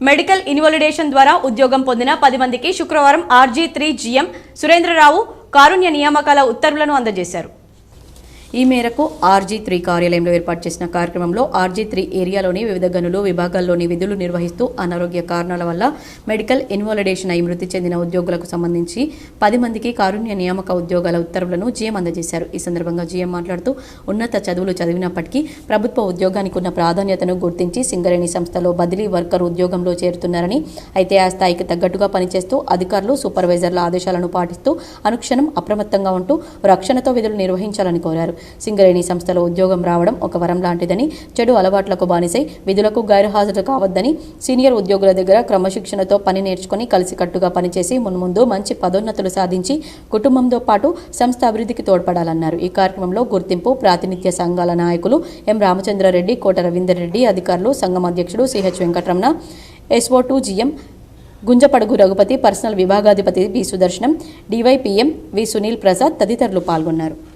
Medical invalidation ద్వారా ఉద్యోగం పొందిన పది మందికి శుక్రవారం ఆర్జీ త్రీ జీఎం సురేంద్రరావు కారుణ్య నియామకాల ఉత్తర్వులను అందజేశారు. ఈ మేరకు ఆర్జీ త్రీ కార్యాలయంలో ఏర్పాటు చేసిన కార్యక్రమంలో ఆర్జీ త్రీ ఏరియాలోని వివిధ గనులు విభాగాల్లోని విధులు నిర్వహిస్తూ అనారోగ్య కారణాల వల్ల మెడికల్ ఇన్వాలిడేషన్ అయి మృతి చెందిన ఉద్యోగులకు సంబంధించి పది మందికి కారుణ్య నియామక ఉద్యోగాల ఉత్తర్వులను జీఎం అందజేశారు. ఈ సందర్భంగా జీఎం మాట్లాడుతూ ఉన్నత చదువులు చదివినప్పటికీ ప్రభుత్వ ఉద్యోగానికి ఉన్న ప్రాధాన్యతను గుర్తించి సింగరేణి సంస్థలో బదిలీ వర్కర్ ఉద్యోగంలో చేరుతున్నారని అయితే ఆ స్థాయికి తగ్గట్టుగా పనిచేస్తూ అధికారులు సూపర్వైజర్ల ఆదేశాలను పాటిస్తూ అనుక్షణం అప్రమత్తంగా ఉంటూ రక్షణతో విధులు నిర్వహించాలని కోరారు. సింగరేణి సంస్థలో ఉద్యోగం రావడం ఒక వరం లాంటిదని చెడు అలవాట్లకు బానిసై విధులకు గైర్హాజరు కావద్దని సీనియర్ ఉద్యోగుల దగ్గర క్రమశిక్షణతో పని నేర్చుకుని కలిసికట్టుగా పనిచేసి మున్ముందు మంచి పదోన్నతులు సాధించి కుటుంబంతో పాటు సంస్థ అభివృద్ధికి తోడ్పడాలన్నారు. ఈ కార్యక్రమంలో గుర్తింపు ప్రాతినిధ్య సంఘాల నాయకులు ఎం. రామచంద్రారెడ్డి కోట రవీందర్ రెడ్డి అధికారులు సంఘం అధ్యక్షుడు CH Venkataramana SO two GM Gunjapadugu Raghupathi personal విభాగాధిపతి B. Sudarshanam DYPM V. Sunil Prasad తదితరులు పాల్గొన్నారు.